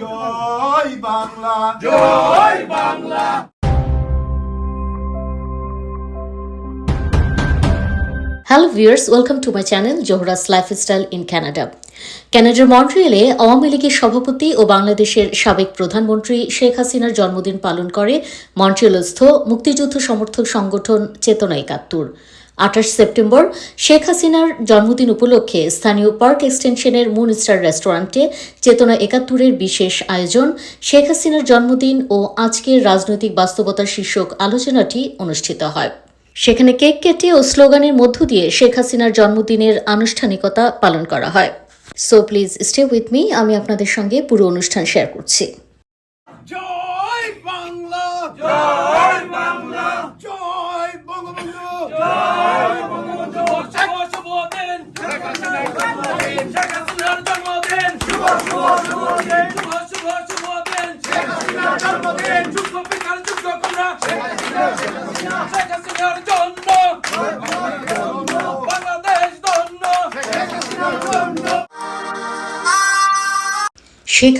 Joy Bangla Joy Bangla hello viewers welcome to my channel Zohra's lifestyle in Canada কানাডার মন্ট্রিয়ালে আওয়ামী লীগের সভাপতি ও বাংলাদেশের সাবেক প্রধানমন্ত্রী শেখ হাসিনার জন্মদিন পালন করে মন্ট্রিয়ালস্থ মুক্তিযুদ্ধ সমর্থক সংগঠন চেতনা একাত্তর। আঠাশ সেপ্টেম্বর, শেখ হাসিনার জন্মদিন উপলক্ষে স্থানীয় পার্ক এক্সটেনশনের মুন স্টার রেস্টুরেন্টে চেতনা একাত্তরের বিশেষ আয়োজন, শেখ হাসিনার জন্মদিন ও আজকের রাজনৈতিক বাস্তবতা শীর্ষক আলোচনাটি অনুষ্ঠিত হয়। সেখানে কেক কেটে ও স্লোগানের মধ্য দিয়ে শেখ হাসিনার জন্মদিনের আনুষ্ঠানিকতা পালন করা হয়। So please stay with me আমি আপনাদের সঙ্গে পুরো অনুষ্ঠান শেয়ার করছি জয় বাংলা জয় বাংলা জয় বঙ্গবন্ধু শুভ শুভ দিন জন্মদিন শুভ শুভ শুভ শুভ শুভ শুভ দিন শেখ হাসিনার জন্মদিন যুদ্ধ বিকাল যুদ্ধ কন্যা শেখ হাসিনার জন্য বাংলাদেশ ধন্য শেখ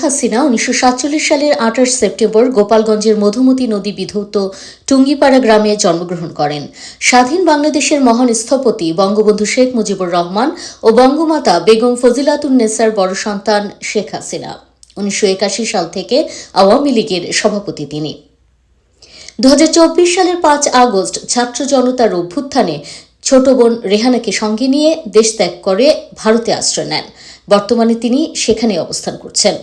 হাসিনা উনিশশো সাতচল্লিশ সালের আঠাশ সেপ্টেম্বর গোপালগঞ্জের মধুমতি নদী বিধৌত টুঙ্গিপাড়া গ্রামে জন্মগ্রহণ করেন। স্বাধীন বাংলাদেশের মহান স্থপতি বঙ্গবন্ধু শেখ মুজিবুর রহমান ও বঙ্গমাতা বেগম ফজিলাতুন্নেসার বড় সন্তান শেখ হাসিনা। উনিশশো একাশি সাল থেকে আওয়ামী লীগের সভাপতি তিনি। দু হাজার চব্বিশ সালের পাঁচ আগস্ট ছাত্র জনতার অভ্যুত্থানে ছোট বোন রেহানাকে সঙ্গে নিয়ে দেশ ত্যাগ করে ভারতে আশ্রয় নেন। বর্তমানে তিনি সেখানে অবস্থান করছেন।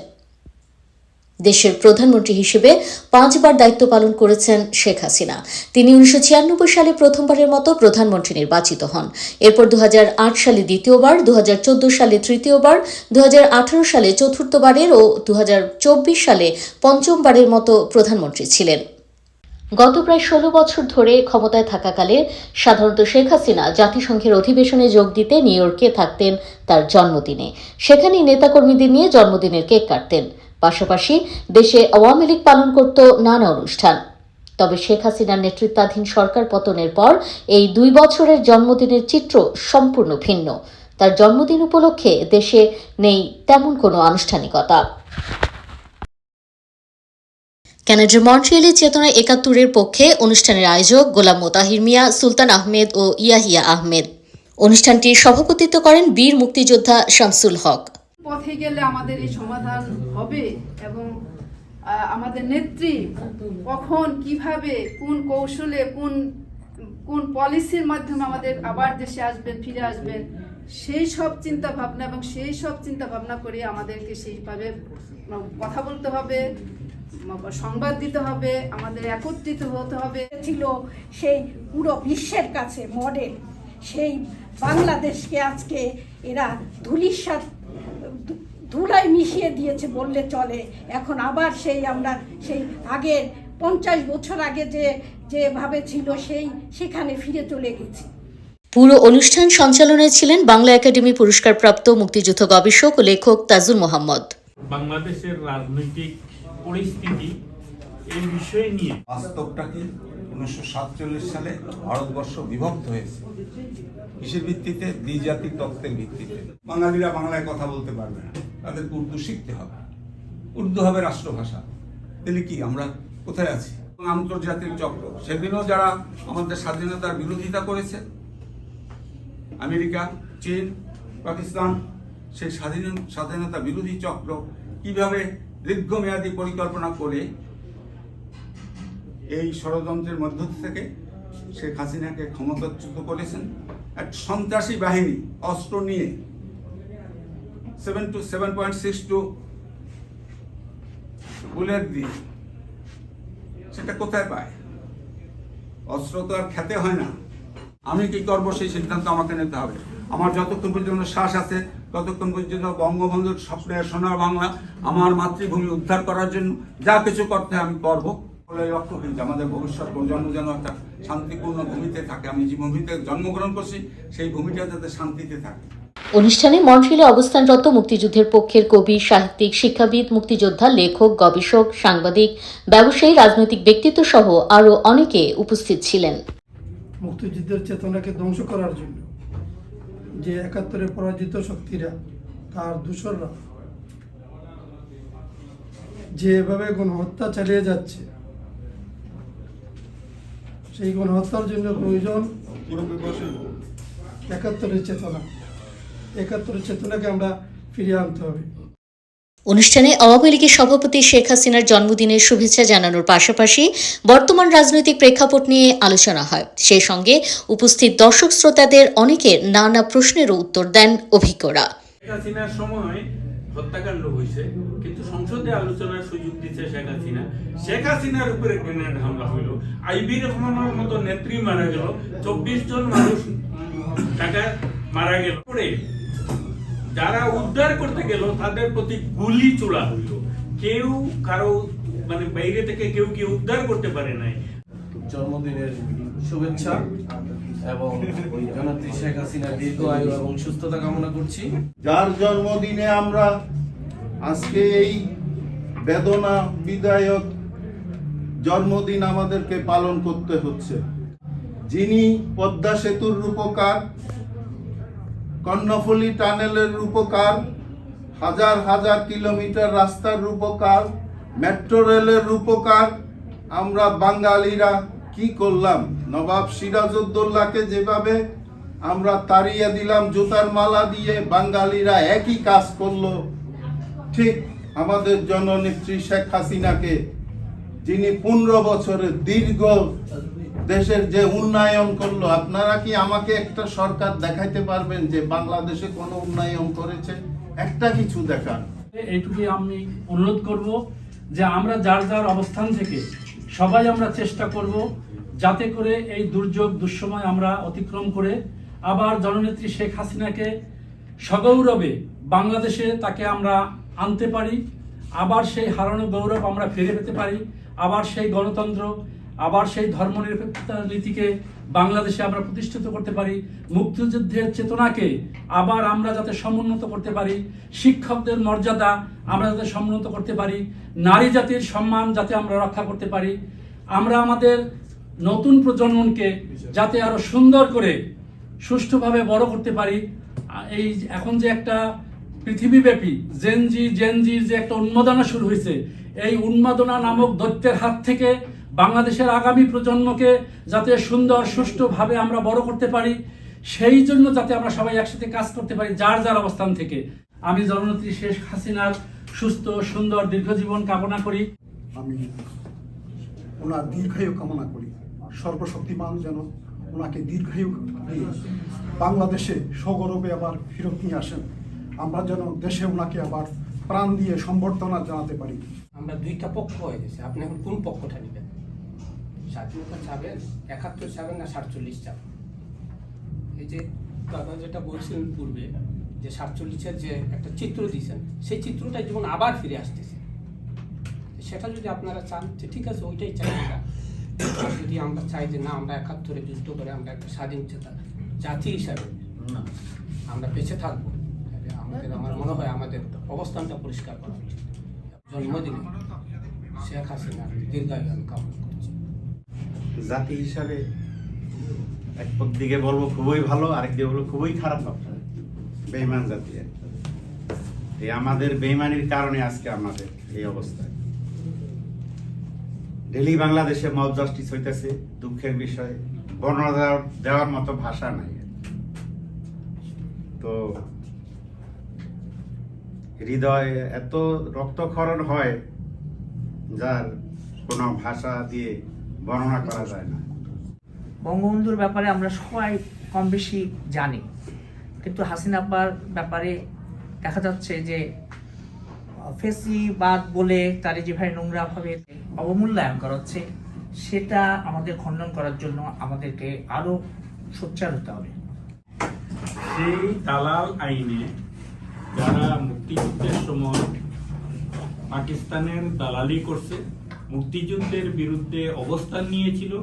দেশের প্রধানমন্ত্রী হিসেবে পাঁচবার দায়িত্ব পালন করেছেন শেখ হাসিনা। তিনি উনিশশো ছিয়ানব্বই সালে প্রথমবারের মতো প্রধানমন্ত্রী নির্বাচিত হন। এরপর দু হাজার আট সালে দ্বিতীয়বার দু হাজার চোদ্দ সালে তৃতীয়বার দু হাজার আঠারো সালে চতুর্থবারের ও দু হাজার চব্বিশ সালে পঞ্চমবারের মতো প্রধানমন্ত্রী ছিলেন। গত প্রায় ষোলো বছর ধরে ক্ষমতায় থাকাকালে সাধারণত শেখ হাসিনা জাতিসংঘের অধিবেশনে যোগ দিতে নিউ ইয়র্কে থাকতেন তার জন্মদিনে। সেখানেই নেতাকর্মীদের নিয়ে জন্মদিনের কেক কাটতেন। পাশাপাশি দেশে আওয়ামী লীগ পালন করত নানা অনুষ্ঠান। তবে শেখ হাসিনার নেতৃত্বাধীন সরকার পতনের পর এই দুই বছরের জন্মদিনের চিত্র সম্পূর্ণ ভিন্ন। তার জন্মদিন উপলক্ষে দেশে নেই তেমন কোনো আনুষ্ঠানিকতা। ক্যানাডার মন্ট্রিয়ালে চেতনা একাত্তরের পক্ষে অনুষ্ঠানের আয়োজক গোলাম মোতাহির মিয়া, সুলতান আহমেদ ও ইয়াহিয়া আহমেদ। অনুষ্ঠানটির সভাপতিত্ব করেন বীর মুক্তিযোদ্ধা শামসুল হক। পথে গেলে আমাদের এই সমাধান হবে এবং আমাদের নেত্রী কখন, কীভাবে, কোন কৌশলে, কোন কোন পলিসির মাধ্যমে আমাদের আবার দেশে আসবেন, ফিরে আসবেন, সেই সব চিন্তা ভাবনা এবং সেই সব চিন্তা ভাবনা করে আমাদেরকে সেইভাবে কথা বলতে হবে। সংবাদ দিতে হবে, আমাদের একত্রিত হতে হবে। ছিল সেই পুরো বিশ্বের কাছে মডেল সেই বাংলাদেশকে আজকে এরা ধুলিস্বাদ ধুলায় মিশিয়ে দিয়েছে বললে চলে। এখন আবার সেই আমরা সেই আগের পঞ্চাশ বছর আগে যে, যেভাবে ছিল সেই, সেখানে ফিরে চলে গেছি। পুরো অনুষ্ঠান সঞ্চালনায় ছিলেন বাংলা একাডেমি পুরস্কারপ্রাপ্ত মুক্তিযুদ্ধ গবেষক ও লেখক তাজুল মোহাম্মদ। বাংলাদেশের রাজনৈতিক পরিস্থিতি এই বিষয় নিয়ে। বাস্তবটা কি? উনিশশো সাতচল্লিশ সালে ভারতবর্ষ বিভক্ত হয়েছে। কিসের ভিত্তিতে? দ্বিজাতিক তত্ত্বের ভিত্তিতে। বাঙালিরা বাংলায় কথা বলতে পারবে না। তাদের উর্দু শিখতে হবে। উর্দু হবে রাষ্ট্রভাষা। তাহলে কি, আমরা কোথায় আছি? আন্তর্জাতিক চক্র। সেদিনও যারা আমাদের স্বাধীনতার বিরোধিতা করেছে, আমেরিকা, চীন, পাকিস্তান, সেই স্বাধীন, স্বাধীনতা বিরোধী চক্র কীভাবে দীর্ঘমেয়াদী পরিকল্পনা করে এই ষড়যন্ত্রের মধ্য থেকে শেখ হাসিনাকে ক্ষমতাচ্যুত করেছেন, এক সন্ত্রাসী বাহিনী, অস্ত্র নিয়ে seven two seven point six two bullet দিয়ে। সেটা কোথায় পায়? অস্ত্র তো আর খেতে হয় না। আমি কি করব সেই সিদ্ধান্ত আমাকে নিতে হবে। আমার যতক্ষণ পর্যন্ত শ্বাস আছে ততক্ষণ পর্যন্ত বঙ্গবন্ধুর স্বপ্নের সোনার বাংলা আমার মাতৃভূমি উদ্ধার করার জন্য যা কিছু করতে আমি করব। লক্ষ্য কিন্তু আমাদের ভবিষ্যৎ প্রজন্ম যেন একটা শান্তিপূর্ণ ভূমিতে থাকে। আমি যে ভূমিতে জন্মগ্রহণ করছি সেই ভূমিটা যাতে শান্তিতে থাকে। অনুষ্ঠানে মন্ট্রিলে অবস্থানরত মুক্তিযুদ্ধের পক্ষের কবি সাহিত্যিক শিক্ষাবিদ মুক্তিযোদ্ধা লেখক গবেষক সাংবাদিক ব্যবসায়ী রাজনৈতিক ব্যক্তিত্ব সহ আরও অনেকে উপস্থিত ছিলেন। মুক্তিযুদ্ধের চেতনাকে ধ্বংস করার জন্য যে একাত্তরে পরাজিত শক্তিরা, তার দূষণরা দূষররা যেভাবে গণহত্যা চালিয়ে যাচ্ছে, সেই গণহত্যার জন্য প্রয়োজন একাত্তরের চেতনা। একাত্তরের চেতনাকে আমরা ফিরিয়ে আনতে হবে। অনুষ্ঠানে আওয়ামী লীগের সভাপতি শেখ হাসিনার জন্মদিনের শুভেচ্ছা জানানোর পাশাপাশি বর্তমান রাজনৈতিক প্রেক্ষাপট নিয়ে আলোচনা হয়। সেই সঙ্গে উপস্থিত দর্শক শ্রোতাদের অনেকের নানা প্রশ্নেরও উত্তর দেন অভিজ্ঞরা। হত্যাকাণ্ড হয়েছে, কিন্তু সংসদে আলোচনার সুযোগ দিচ্ছে শেখ হাসিনা। শেখ হাসিনার উপরে গ্রেনেড হামলা হইল। আইবি রহমানের মতো নেত্রী মারা গেল। চব্বিশ জন মানুষ মারা গেল। যারা উদ্ধার করতে গেল তাদের প্রতি গুলি চোলা হইল। কেউ কারও মানে বাইরে থেকে কেউ কেউ উদ্ধার করতে পারে নাই? জন্মদিনের শুভেচ্ছা এবং জনত্রী শেখ হাসিনার দীর্ঘ আয়ু এবং সুস্থতা কামনা করছি। যার জন্মদিনে আমরা আজকে এই বেদনা বিদায়ক জন্মদিন আমাদেরকে পালন করতে হচ্ছে। যিনি পদ্মা সেতুর রূপকার কর্ণফুলী টানেলের রূপকার, হাজার হাজার কিলোমিটার রাস্তার রূপকার, মেট্রো রেলের রূপকার। আমরা বাঙালিরা কি করলাম? নবাব সিরাজউদ্দৌলাকে যেভাবে আমরা তাড়িয়ে দিলাম, জুতার মালা দিয়ে বাঙালিরা একই কাজ করল। ঠিক আমাদের জননেত্রী শেখ হাসিনাকে, যিনি পনেরো বছরের দীর্ঘ দেশের যে উন্নয়ন করল, আপনারা কি আমাকে একটা সরকার দেখাইতে পারবেন যে বাংলাদেশে কোনো উন্নয়ন করেছে? একটা কিছু দেখান। এইটুকুই আমি অনুরোধ করব যে আমরা যার যার অবস্থান থেকে সবাই আমরা চেষ্টা করব যাতে করে এই দুর্যোগ, দুঃসময় আমরা অতিক্রম করে। আবার জননেত্রী শেখ হাসিনাকে সগৌরবে বাংলাদেশে তাকে আমরা আনতে পারি। আবার সেই হারানো গৌরব আমরা ফিরে পেতে পারি। আবার সেই গণতন্ত্র আবার সেই ধর্মনিরপেক্ষতা নীতিকে বাংলাদেশে আমরা প্রতিষ্ঠিত করতে পারি, মুক্তিযুদ্ধের চেতনাকে আবার আমরা যাতে সমুন্নত করতে পারি, শিক্ষকদের মর্যাদা আমরা যাতে সমুন্নত করতে পারি, নারী জাতির সম্মান যাতে আমরা রক্ষা করতে পারি, আমরা আমাদের নতুন প্রজন্মকে যাতে আরও সুন্দর করে সুষ্ঠুভাবে বড় করতে পারি। এই এখন যে একটা পৃথিবীব্যাপী জেনজি জেনজির যে একটা উন্মাদনা শুরু হয়েছে, এই উন্মাদনা নামক দৈত্যের হাত থেকে বাংলাদেশের আগামী প্রজন্মকে যাতে সুন্দর সুষ্ঠুভাবে আমরা বড় করতে পারি সেই জন্য যাতে আমরা সবাই একসাথে কাজ করতে পারি যার যার অবস্থান থেকে। আমি জননেত্রী শেখ হাসিনার সুস্থ সুন্দর দীর্ঘজীবন কামনা করি। আমি ওনার দীর্ঘায়ু কামনা করি। সর্বশক্তিমান যেন ওনাকে দীর্ঘায়ু দিয়ে বাংলাদেশে সগৌরবে আবার ফেরত নিয়ে আসেন। আমরা যেন দেশে ওনাকে আবার প্রাণ দিয়ে সম্বর্ধনা জানাতে পারি। আমরা দুইটা পক্ষ হয়ে গেছে। আপনি এখন কোন পক্ষটা নেবেন? স্বাধীনতা চাবেন একাত্তর চাবেন না সাতচল্লিশ চাবেন এই যে দাদা যেটা বলছিলেন পূর্বে যে সাতচল্লিশের যে একটা চিত্র দিয়েছেন সেই চিত্রটা যখন আবার ফিরে আসতেছে সেটা যদি আপনারা চান যে ঠিক আছে ওইটাই চাই আমরা। যদি আমরা চাই যে না আমরা একাত্তরে যুদ্ধ করে আমরা একটা স্বাধীন চেতা- জাতি হিসাবে আমরা বেঁচে থাকব। আমাদের আমার মনে হয় আমাদের অবস্থানটা পরিষ্কার করা উচিত। জন্মদিনে শেখ হাসিনা দীর্ঘায়ু আমি কামনা। জাতি হিসাবে এক দিকে বলব খুবই ভালো, আরেক দিকে বলব খুবই খারাপ আপনার। বেইমান জাতি এই আমাদের বেইমানির কারণে আজকে আমাদের এই অবস্থা। ডেলি বাংলাদেশে মব জাস্টিস হইতেছে, দুঃখের বিষয়। বর্ণনা দেওয়ার মতো ভাষা নাই তো হৃদয়ে এত রক্তক্ষরণ হয়, যার কোনো ভাষা দিয়ে বর্ণনা করা যায় না। বঙ্গবন্ধুর ব্যাপারে আমরা সবাই কম বেশি জানি। কিন্তু হাসিনা আব্বার ব্যাপারে দেখা যাচ্ছে যে ফেসিবাদ বলে তার যেভাবে নোংরাভাবে অবমূল্যায়ন করা হচ্ছে সেটা আমাদের খণ্ডন করার জন্য আমাদেরকে আরও সোচ্চার হতে হবে। সেই দালাল আইনে যারা মুক্তিযুদ্ধের সময় পাকিস্তানের দালালি করছে মুক্তিযুদ্ধের বিরুদ্ধে অবস্থান নিয়েছিল।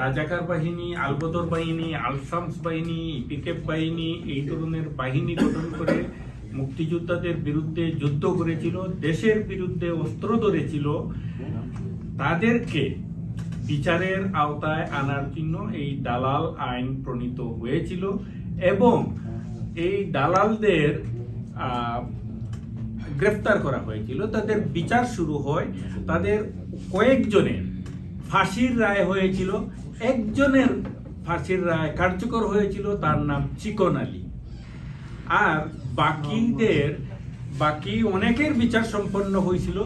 রাজাকার বাহিনী, আলবদর বাহিনী আলসামস বাহিনী পিকেপ বাহিনী, এই ধরনের বাহিনী গঠন করে মুক্তিযোদ্ধাদের বিরুদ্ধে যুদ্ধ করেছিল, দেশের বিরুদ্ধে অস্ত্র ধরেছিল। তাদেরকে বিচারের আওতায় আনার জন্য এই দালাল আইন প্রণীত হয়েছিল এবং এই দালালদের গ্রেফতার করা হয়েছিল। তাদের বিচার শুরু হয় তাদের কয়েকজনের। ফাঁসির রায় হয়েছিল। একজনের ফাঁসির রায় কার্যকর হয়েছিল, তার নাম চিকন আলী। আর বাকিদের, বাকি অনেকের বিচার সম্পন্ন হয়েছিল।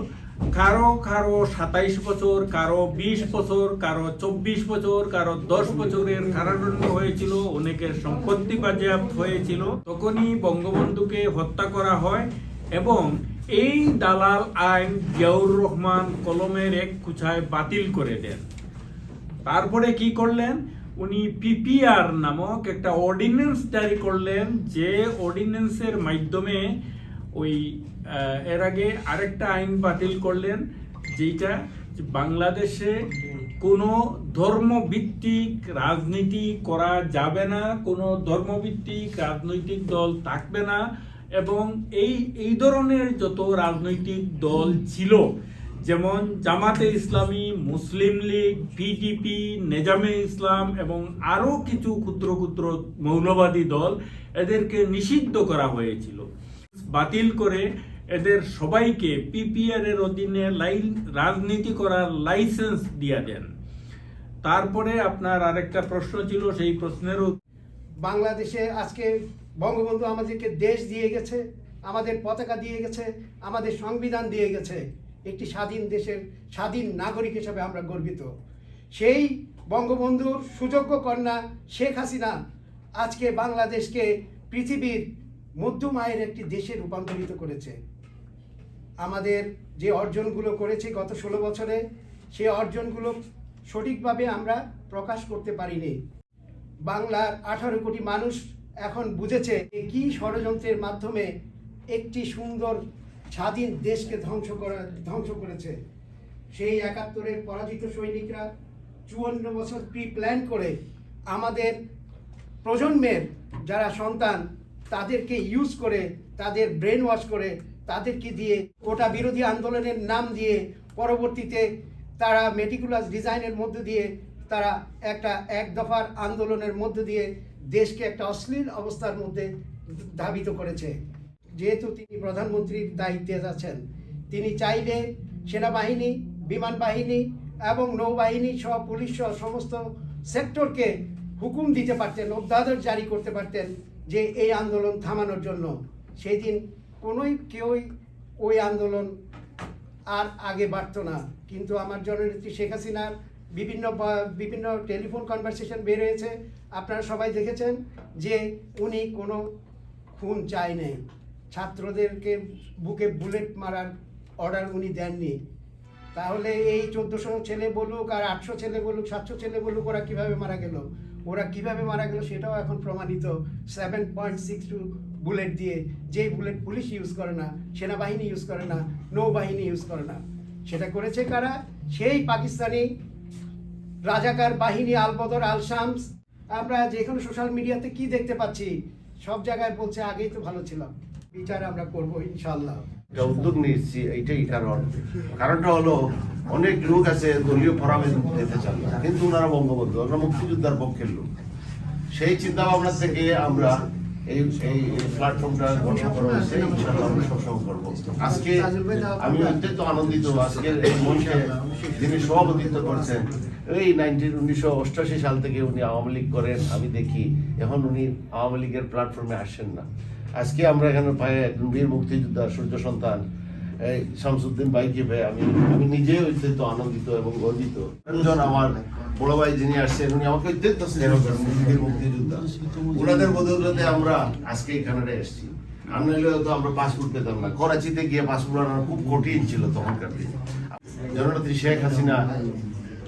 কারও কারও সাতাইশ বছর, কারও বিশ বছর, কারও চব্বিশ বছর, কারও দশ বছরের কারাদণ্ড হয়েছিল, অনেকের সম্পত্তি বাজেয়াপ্ত হয়েছিল। তখনই বঙ্গবন্ধুকে হত্যা করা হয়। এবং এই দালাল আইন জিয়াউর রহমান কলমের এক কুছায় বাতিল করে দেন। তারপরে কি করলেন? উনি পিপিআর নামক একটা অর্ডিন্যান্স জারি করলেন যে অর্ডিন্যান্সের মাধ্যমে ওই এর আগে আরেকটা আইন বাতিল করলেন যেটা বাংলাদেশে কোনো ধর্মভিত্তিক রাজনীতি করা যাবে না, কোনো ধর্মভিত্তিক রাজনৈতিক দল থাকবে না এবং এই এই ধরনের যত রাজনৈতিক দল ছিল, যেমন জামাতে ইসলামী, মুসলিম লীগ পিডিপি নেজামে ইসলাম এবং আরও কিছু ক্ষুদ্র ক্ষুদ্র মৌলবাদী দল এদেরকে নিষিদ্ধ করা হয়েছিল। বাতিল করে এদের সবাইকে পিপিআর এর অধীনে লাইন, রাজনীতি করার লাইসেন্স দিয়ে দেন। তারপরে আপনার আরেকটা প্রশ্ন ছিল, সেই প্রশ্নেরও বাংলাদেশে আজকে বঙ্গবন্ধু আমাদেরকে দেশ দিয়ে গেছে, আমাদের পতাকা দিয়ে গেছে, আমাদের সংবিধান দিয়ে গেছে। একটি স্বাধীন দেশের স্বাধীন নাগরিক হিসেবে আমরা গর্বিত। সেই বঙ্গবন্ধুর সুযোগ্য কন্যা শেখ হাসিনা আজকে বাংলাদেশকে পৃথিবীর মধ্যম আয়ের একটি দেশে রূপান্তরিত করেছে। আমাদের যে অর্জনগুলো করেছি গত ষোলো বছরে, সেই অর্জনগুলো সঠিকভাবে আমরা প্রকাশ করতে পারিনি। বাংলার আঠারো কোটি মানুষ এখন বুঝেছে কি ষড়যন্ত্রের মাধ্যমে একটি সুন্দর, স্বাধীন দেশকে ধ্বংস করা, ধ্বংস করেছে। সেই একাত্তরের পরাজিত সৈনিকরা চুয়ান্ন বছর প্রি প্ল্যান করে আমাদের প্রজন্মের যারা সন্তান, তাদেরকে ইউজ করে, তাদের ব্রেন ওয়াশ করে, তাদেরকে দিয়ে কোটা বিরোধী আন্দোলনের নাম দিয়ে পরবর্তীতে তারা মেটিকুলাস ডিজাইনের মধ্য দিয়ে, তারা একটা এক দফার আন্দোলনের মধ্য দিয়ে দেশকে একটা অশ্লীল অবস্থার মধ্যে ধাবিত করেছে। যেহেতু তিনি প্রধানমন্ত্রীর দায়িত্বে আছেন, তিনি চাইলে সেনাবাহিনী, বিমান বাহিনী এবং নৌবাহিনী সহ পুলিশ সহ সমস্ত সেক্টরকে হুকুম দিতে পারতেন, অধ্যাদেশ জারি করতে পারতেন যে এই আন্দোলন থামানোর জন্য। সেই দিন কোনোই কেউই ওই আন্দোলন আর আগে বাড়তো না। কিন্তু আমার জননেত্রী শেখ হাসিনার বিভিন্ন বিভিন্ন টেলিফোন কনভারসেশন বের হয়েছে। আপনারা সবাই দেখেছেন যে উনি কোনো খুন চায় নেই। ছাত্রদেরকে বুকে বুলেট মারার অর্ডার উনি দেননি। তাহলে এই চোদ্দোশো ছেলে বলুক আর আটশো ছেলে বলুক, সাতশো ছেলে বলুক, ওরা কীভাবে মারা গেল? ওরা কীভাবে মারা গেল সেটাও এখন প্রমাণিত seven point six two bullet দিয়ে। যেই বুলেট পুলিশ ইউজ করে না, সেনাবাহিনী ইউজ করে না, নৌবাহিনী ইউজ করে না। সেটা করেছে কারা? সেই পাকিস্তানি রাজাকার বাহিনী, আলবদর আল শামস আমরা যে কোনো সোশ্যাল মিডিয়াতে কি দেখতে পাচ্ছি, সব জায়গায় বলছে আগেই তো ভালো ছিলাম। বিচার আমরা করব ইনশাল্লাহ উদ্যোগ নিয়েছি, এইটাই কারণ। কারণটা হলো, অনেক লোক আছে দলীয় ফরামে যেতে চান কিন্তু ওনারা বঙ্গবন্ধু ওনারা মুক্তিযোদ্ধার পক্ষের লোক। সেই চিন্তা ভাবনা থেকে আমরা এই এই প্ল্যাটফর্মটা গঠন করা হয়েছে, ইনশাআল্লাহ আমরা সবসময় করব। আজকে আমি অত্যন্ত আনন্দিত, আজকে এই মঞ্চে যিনি সভাপতিত্ব করছেন, এই নাইনটিন, উনিশশো অষ্টাশি সাল থেকে উনি আওয়ামী লীগ করেন, আমি দেখি এখন উনি আওয়ামী লীগের প্ল্যাটফর্মে আসেন না। আজকে আমরা এখানে পাই একজন বীর মুক্তিযোদ্ধা, সূর্য সন্তান শামসুদ্দিন ভাইকে পেয়ে আমি আমি নিজেও অত্যন্ত আনন্দিত এবং গর্বিত। রঞ্জন আমার বড় ভাই যিনি আসছেন, উনি আমাকে অত্যন্ত স্নেহ করেন বীর মুক্তিযোদ্ধা। ওনাদের বদৌলতে আমরা আজকে কানাডায় এসেছি নইলে তো আমরা পাসপোর্ট পেতাম না। করাচিতে গিয়ে পাসপোর্ট আনা খুব কঠিন ছিল তখনকার দিনে। জননেত্রী শেখ হাসিনা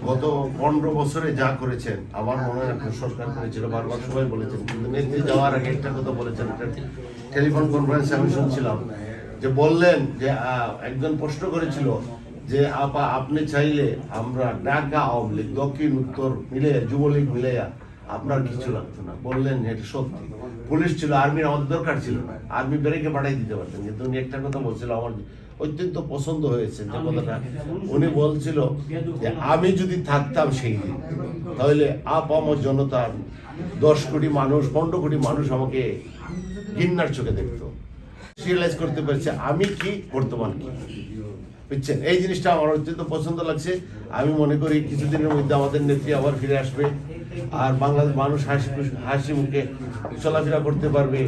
গত পনেরো বছরে যা করেছেন আমার মনে হয় সরকার করেছিল, বারবার সবাই বলেছেন, কিন্তু নেত্রী যাওয়ার আগে একটা কথা বলেছেন টেলিফোন কনফারেন্সে আমি শুনছিলাম। যে বললেন যে একজন প্রশ্ন করেছিল যে, আপা, আপনি চাইলে আমরা ঢাকা আওয়ামী লীগ, দক্ষিণ, উত্তর মিলে যুবলীগ মিলে আপনার কিছু লাগতো না। বললেন এটা সত্যি। পুলিশ ছিল আর্মির আমাদের দরকার ছিল না। আর্মি বেরেকে পাঠাই দিতে পারতেন। কিন্তু উনি একটা কথা বলছিল, আমার অত্যন্ত পছন্দ হয়েছে যে কথাটা। উনি বলছিল যে, আমি যদি থাকতাম সেই দিন, তাহলে আপ আমার জনতার দশ কোটি মানুষ, পনেরো কোটি মানুষ আমাকে ঘৃণার চোখে দেখতো। রিয়েলাইজ করতে পারছে। আমি কি বর্তমান কি? বুঝছেন? এই জিনিসটা আমার অত্যন্ত পছন্দ লাগছে। আমি মনে করি কিছুদিনের মধ্যে আমাদের নেত্রী আবার ফিরে আসবে। আর বাংলাদেশ মানুষ হাসি হাসি মুখে চলাফেরা করতে পারবে।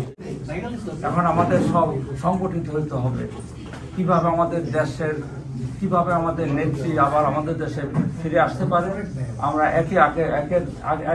এখন আমাদের সব সংগঠিত হইতে হবে। কীভাবে আমাদের দেশের কীভাবে আমাদের নেত্রী আবার আমাদের দেশে ফিরে আসতে পারে? আমরা একে একে একে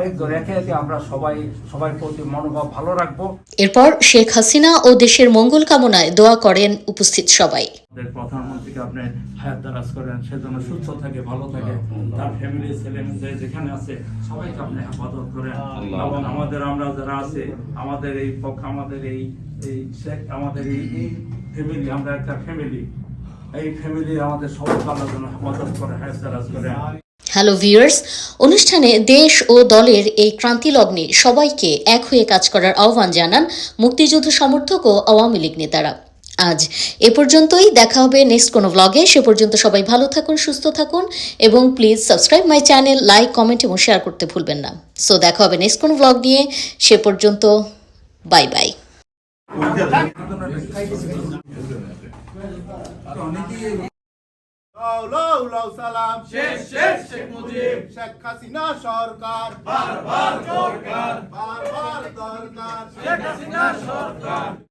এক ধরে একে একে আমরা সবাই সবার প্রতি মনোভাব ভালো রাখব। এরপর শেখ হাসিনা ও দেশের মঙ্গল কামনায় দোয়া করেন উপস্থিত সবাই। আমাদের প্রধানমন্ত্রীকে আপনি হায়াত দারাজ করেন সেজন্য সুস্থ থাকে ভালো থাকে। তার ফ্যামিলি ছেলে মেয়ে যেখানে আছে সবাইকে আপনি হেফাজত করেন। এবং আমাদের আমরা যারা আছে আমাদের এই পক্ষ আমাদের এই এই শেখ- আমাদের এই ফ্যামিলি আমরা একটা ফ্যামিলি হ্যালো ভিউয়ার্স অনুষ্ঠানে দেশ ও দলের এই ক্রান্তি লগ্নে সবাইকে এক হয়ে কাজ করার আহ্বান জানান মুক্তিযুদ্ধ সমর্থক ও আওয়ামী লীগ নেতারা। আজ এ পর্যন্তই, দেখা হবে নেক্সট কোনো ব্লগে সে পর্যন্ত সবাই ভালো থাকুন, সুস্থ থাকুন এবং please subscribe my channel like comment এবং শেয়ার করতে ভুলবেন না। সো দেখা হবে নেক্সট কোনো ব্লগ নিয়ে। সে পর্যন্ত বাই বাই লাউ লাউ লাউ সালাম। শেষ শেষ শেখ মুজিব। শেখ হাসিনা সরকার। বারবার দরকার বারবার দরকার। শেখ হাসিনা সরকার।